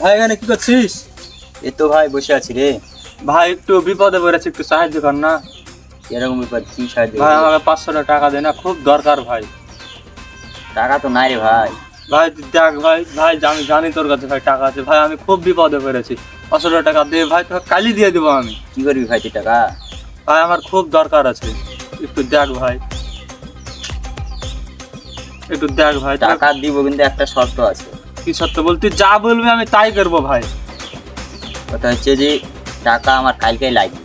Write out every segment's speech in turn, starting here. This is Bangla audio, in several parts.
ভাই এখানে কি করছিস? এই তো ভাই বসে আছি রে। ভাই একটু বিপদে পড়েছে একটু সাহায্য কর না। এরকম ব্যাপার কি সাহায্য ভাই আমাকে পাঁচশো টাকা দে না খুব দরকার ভাই। টাকা তো নাই রে ভাই। ভাই দেখ ভাই ভাই আমি জানি তোর কাছে ভাই টাকা আছে। ভাই আমি খুব বিপদে পড়েছি। পাঁচশো টাকা দে ভাই তোকে কালি দিয়ে দেবো আমি। কি করবি ভাই তুই টাকা? ভাই আমার খুব দরকার আছে। একটু দেখ ভাই। একটু দেখ ভাই টাকা দিব কিন্তু একটা শর্ত আছে। কি সত্য বল তুই যা বলবি আমি তাই করব ভাই। কথা হচ্ছে যে টাকা আমার কালকেই লাগবে।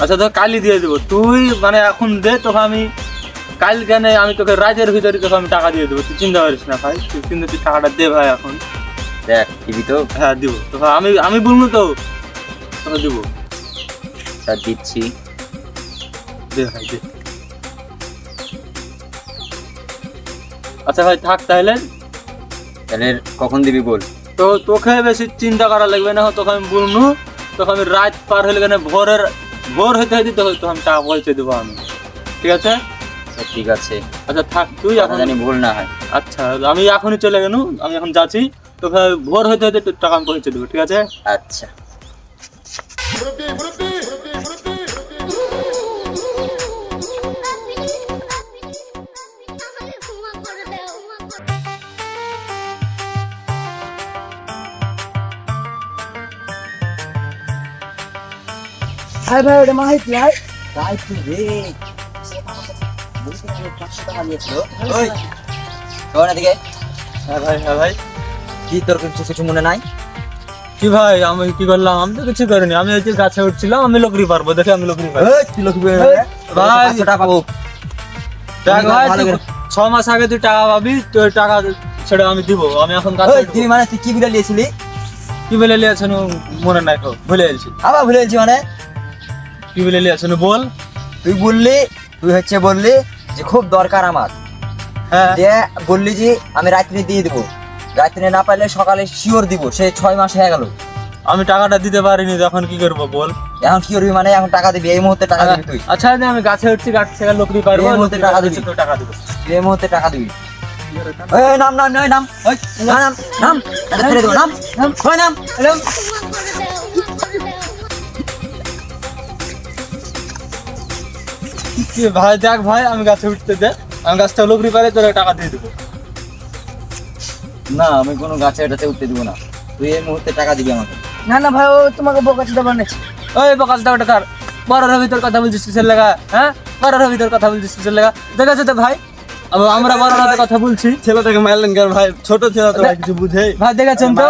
আচ্ছা তোকে কালই দিয়ে দেবো। তুই মানে এখন দে তোকে আমি কাল কেন আমি তোকে রাতের ভিতরে তোকে আমি টাকা দিয়ে দেবো। তুই চিন্তা করিস না ভাই তুই কিন্তু তুই টাকাটা দে ভাই এখন। দেখ দিবি তো? হ্যাঁ দিব। তোকে আমি আমি বলব তো তোকে দিব। স্যার দিচ্ছি। দে ভাই দে। আচ্ছা ভাই থাক তাহলে। তাহলে কখন দিবি বল? তো তোকে বেশি চিন্তা করা লাগবে না তোকে আমি বলব তোকে আমি রাত পার হলে কেন ভোরের ভোর হইতে হইতে তোকে তোকে আমি টাকা পয়সা দেবো আমি। ঠিক আছে? আচ্ছা, ঠিক আছে। আচ্ছা থাক তুই এখন জানি ভুল না হয়। আচ্ছা আমি এখনই চলে গেল আমি এখন যাচ্ছি। তোকে ভোর হইতে হইতে তোর টাকা আমি পৌঁছে দেবো ঠিক আছে? আচ্ছা। ভাই ভাই ওটা মাহিত ভাই তাই তুই রে ওই শোন এদিকে ভাই ভাই কি তোর কিছু কিছু মনে নাই? কি ভাই আমি কি করলাম? আমি তো কিছু করিনি। আমি গাছে উঠছিলাম আমি লোকরি পারব। দেখে আমি লোকরি পারব ভাই। টাকা পাবো। দেখ ভাই ছ মাস আগে তুই টাকা পাবি তোর টাকা ছেড়ে আমি দিব। আমি এখন গাছে ওই। তুই মানে তুই কি বিড়াল নিয়েছিলি? কি বলে লিয়েছেন মনে নাই তো। ভুলে গেছি। আবার ভুলে গেছি মানে? কি বলে বল। তুই বললি তুই হচ্ছে বললি যে খুব দরকার আমার। হ্যাঁ। যে বললি যে আমি রাত্রে দিয়ে দিব। রাত্রে না পারলে সকালে শিওর দিব সে ছয় মাস হয়ে গেল। আমি টাকাটা দিতে পারিনি তখন কি করব বল। এখন কি করবি মানে এখন টাকা দিবি এই মুহূর্তে টাকা দিবি তুই। আচ্ছা আমি গাছে উঠছি গাছ থেকে লোকরি পারব এই মুহূর্তে টাকা দিবি। টাকা দেবো। এই মুহূর্তে টাকা দিবি। ওই নাম নাম নাম। নাম নাম নাম নাম নাম ওই নাম। কি ভাই দেখ ভাই আমি গাছে উঠতে দে। আমি গাছটা লোকরি পারে তোর টাকা দিয়ে দেবো। না আমি কোনো গাছে এটাতে উঠতে দিব না। তুই এই মুহূর্তে টাকা দিবি আমাকে। না না ভাই ও তোমাকে বকাতে দেবো না ওই বকাল দেবো কার? বড় ভিতর কথা বলছিস কিসের লাগা? হ্যাঁ? বড় ভিতর কথা বলছিস কিসের লাগা? দেখেছ তো ভাই। আমরা বড় রাতে কথা বলছি। ছেলেটাকে মারলেন কেন ভাই ছোট ছেলে তো কিছু বুঝে। ভাই দেখেছেন তো?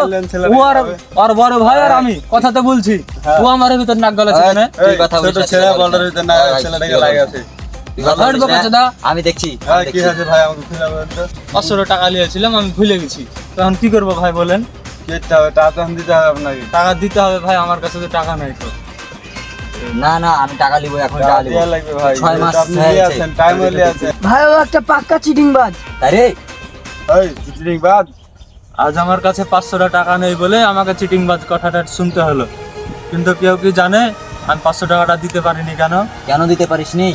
ও আর আর বড় ভাই আর আমি কথা তো বলছি। ও আমার ভিতর নাক গলাছে কথা ছোট ছেলে ছেলে বলার ভিতরে না ভাই, ছেলেটাকে। আমি দেখছি পাঁচশো টাকা নিয়েছিলাম আমি ভুলে গেছি। তখন কি করব ভাই বলেন? দিতে হবে টাকা তখন দিতে হবে আপনাকে। টাকা দিতে হবে ভাই আমার কাছে তো টাকা নাই তো। না না আমি টাকা নিবো এখন টাকা নিবো। লাগবে ভাই। ছয় মাস আপনি হয়ে। আসেন টাইম হলে ভাই ও একটা পাক্কা চিটিং বাজ আরে ওই চিটিং বাদ আজ আমার কাছে পাঁচশো টাকা নেই বলে আমাকে চিটিং বাজ কথাটা শুনতে হলো। কিন্তু কেউ কি জানে আমি পাঁচশো টাকাটা দিতে পারিনি কেন? কেন দিতে পারিস নি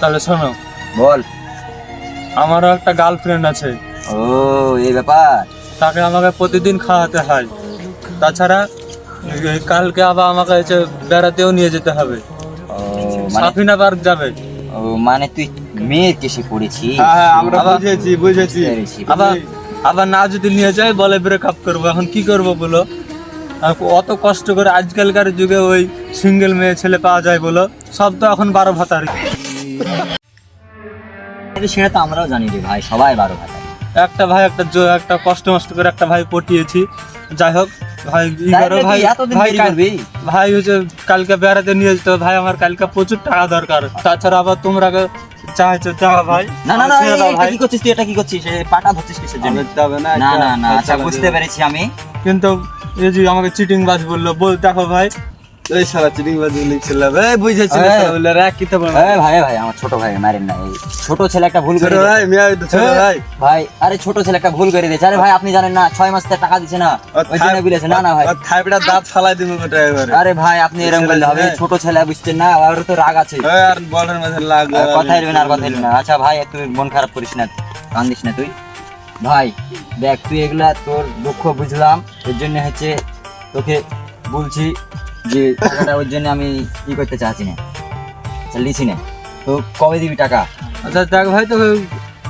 তাহলে শোনো। বল। আমারও একটা গার্লফ্রেন্ড আছে। ও এই ব্যাপার। তাকে আমাকে প্রতিদিন খাওয়াতে হয়। তাছাড়া কালকে আবার আমাকে বেড়াতেও নিয়ে যেতে হবে। ও মানে? সাফিনা পার্ক যাবে। মানে তুই মেয়ের কেসে পড়েছিস হ্যাঁ হ্যাঁ আমরা বুঝেছি বুঝেছি। আবার আবার না যদি নিয়ে যায় বলে ব্রেকআপ করব এখন কি করব বলো? অত কষ্ট করে আজকালকার যুগে ওই সিঙ্গেল মেয়ে ছেলে পাওয়া যায় বলো? সব তো এখন বারো ভাতার। সেটা তো আমরাও জানি রে ভাই সবাই বারো ভাতা একটা ভাই একটা একটা কষ্ট মষ্ট করে একটা ভাই পটিয়েছি। যাই হোক ভাই করো ভাই ভাই করবি? ভাই হচ্ছে কালকে বেড়াতে নিয়ে যেতে ভাই আমার কালকে প্রচুর টাকা দরকার। তাছাড়া আবার তোমরা চাইছো ভাই না না না এটা কি করছিস তুই এটা কি করছিস? পাটা ধরছিস কিসের জন্য? না না না না আচ্ছা বুঝতে পেরেছি আমি। কিন্তু এই যে আমাকে চিটিং বাজ বলল বল দেখো ভাই এই শালা চিটিং বাদ লিখছিল এই বুঝেছি এই। রাখ কি তো বলব? ভাই ভাই আমার ছোট ভাই মারেন না। এই ছোট ছেলে একটা ভুল করে ভাই মিয়া ছোট ভাই। ভাই আরে ছোট ছেলে একটা ভুল করে দিয়েছে। আরে ভাই আপনি জানেন না ছয় মাস থেকে টাকা দিচ্ছে না। ওই জন্য বিলেছে না না ভাই। থাইপটা দাঁত ফালাই দিব গোটা এবারে আরে ভাই আপনি এরকম বললে হবে ছোট ছেলে বুঝছেন না? আর তো রাগ আছে। আর বলের মধ্যে লাগ আর কথা আর কথা না। আচ্ছা ভাই তুই মন খারাপ করিস না কান্দিস না তুই। ভাই দেখ তুই এগুলা তোর দুঃখ বুঝলাম। এর জন্য হচ্ছে তোকে বলছি যে টাকাটা ওর জন্য আমি ই করতে চাচ্ছি না। আচ্ছা, লিছি না। তো কবে দিবি টাকা? আচ্ছা দেখ ভাই তো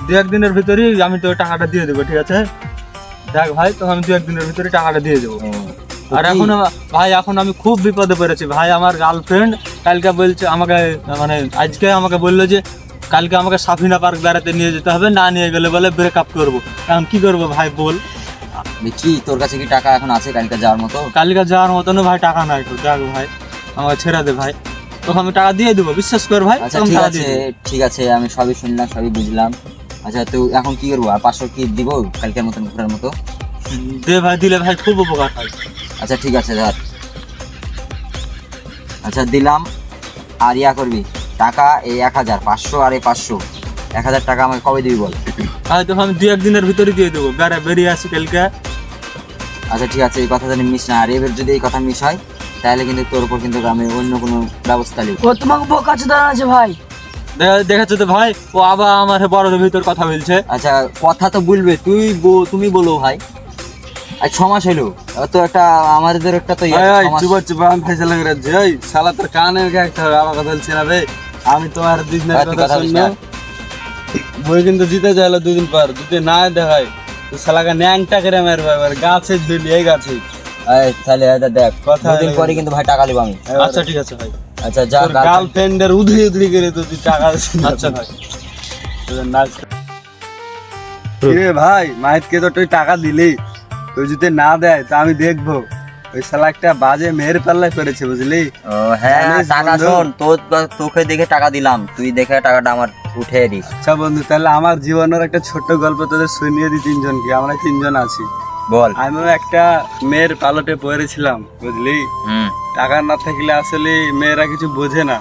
দু একদিনের ভিতরেই আমি তো টাকাটা দিয়ে দেবো ঠিক আছে? দেখ ভাই তো আমি দু একদিনের ভিতরে টাকাটা দিয়ে দেবো। আর এখন ভাই এখন আমি খুব বিপদে পড়েছি। ভাই আমার গার্লফ্রেন্ড কালকে বলছে আমাকে মানে আজকে আমাকে বলল যে কালকে আমাকে সাফিনা পার্ক বেড়াতে নিয়ে যেতে হবে না নিয়ে গেলে বলে ব্রেকআপ করব। এখন কি করব ভাই বল। কি তোর কাছে কি টাকা এখন আছে কালকে যাওয়ার মতো? কালকে যাওয়ার মতনও ভাই টাকা নাই তো দেখ ভাই আমাকে ছেড়ে দে ভাই। তোকে আমি টাকা দিয়ে দেবো বিশ্বাস কর ভাই আচ্ছা ঠিক আছে ঠিক আছে আমি সবই শুনলাম সবই বুঝলাম। আচ্ছা তো এখন কি করব আর পাঁচশো কি দিব কালকের মতন ঘোরার মতো? দে ভাই দিলে ভাই খুব উপকার হয়। আচ্ছা ঠিক আছে ধর। আচ্ছা দিলাম। আর ইয়া করবি টাকা এই এক হাজার পাঁচশো আর এই পাঁচশো। এক হাজার টাকা আমাকে কবে দিবি বল? ভাই তোকে আমি দু একদিনের ভিতরে দিয়ে দেবো। বেড়া বেরিয়ে আসি কালকে। আচ্ছা ঠিক আছে এই কথা জানি মিস না আর এবার যদি এই কথা মিস হয় তাহলে কিন্তু তোর উপর কিন্তু আমি অন্য কোনো ব্যবস্থা নিব। ও তোমাকে বোকা চোদা আছে ভাই। দেখা- দেখাচ্ছে তো ভাই? ও আবার আমার বড়দের ভিতর কথা বলছে। আচ্ছা কথা তো বলবে। তুই বো- তুমি বলো ভাই। আজ ছ মাস হলো। তো একটা আমাদের একটা তো ইয়ে, ওই ছ চুপ চুপ আমি ফেসে লাগে রাজ্য ওই শালা তোর কানে একটা আমার কথা বলছি না বে আমি তোমার হ্যাঁ, কথা কথা বই কিন্তু জিতে চাইলো দুদিন পর যদি না দেখায় তো শালাকে ন্যাংটা করে মারবে এবার গাছে দিলি এই গাছে। এই, তাহলে এটা দেখ কথা হলো। পরে কিন্তু ভাই টাকা নেব আমি। আচ্ছা ঠিক আছে ভাই। আচ্ছা যা তোর girlfriend- গার্লফ্রেন্ডের উধরি উধরি করে তো তুই টাকা আচ্ছা ভাই। নাচ। ভাই মাহিতকে তো তুই টাকা দিলি। তুই যদি না দেয় তো আমি দেখব। ওই শালা একটা বাজে মেয়ের পাল্লা করেছে বুঝলি? ও হ্যাঁ টাকা? শোন তোর তোকে দেখে টাকা দিলাম। তুই দেখে টাকাটা আমার উঠে দিস। আচ্ছা বন্ধু তাহলে আমার জীবনের একটা ছোট্ট গল্প তোদের শুনিয়ে দিই তিনজনকে। আমরা তিনজন আছি। বল। আমিও একটা মেয়ের পালটে পড়েছিলাম বুঝলি? টাকা না থাকলে আসলে মেয়েরা কিছু বোঝে না।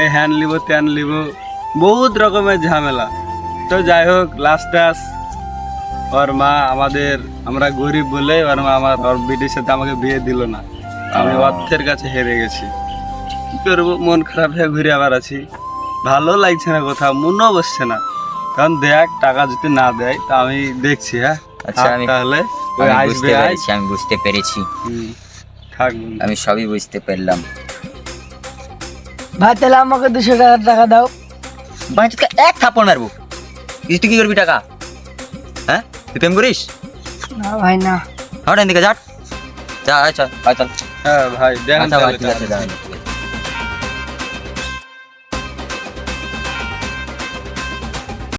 এই হ্যান লিব ত্যান লিব বহুত রকমের ঝামেলা। তো যাই হোক লাস্ট টাস ওর মা আমাদের আমরা গরিব বলে ওর মা আমার ওর বিটির সাথে আমাকে বিয়ে দিল না। আমি অর্থের কাছে হেরে গেছি। কি করব মন খারাপ হয়ে ঘুরে আবার আছি। ভালো লাগছে না কোথাও মনও বসছে না। কারণ দেখ টাকা যদি না দেয় তা আমি দেখছি হ্যাঁ? আচ্ছা, আমি- তাহলে। বুঝতে পেরেছি আমি বুঝতে পেরেছি। আমি সবই বুঝতে পারলাম। ভাই তাহলে আমাকে দুশো টাকা টাকা দাও। বাঁচকে এক থাপ্পড় মারবো। কিছু তুই কি করবি টাকা? হ্যাঁ? তুই প্রেম করিস? না ভাই না। হঠাৎ দিকে যাট যা আচ্ছা চল হ্যাঁ ভাই দেন আচ্ছা ভাই ঠিক আছে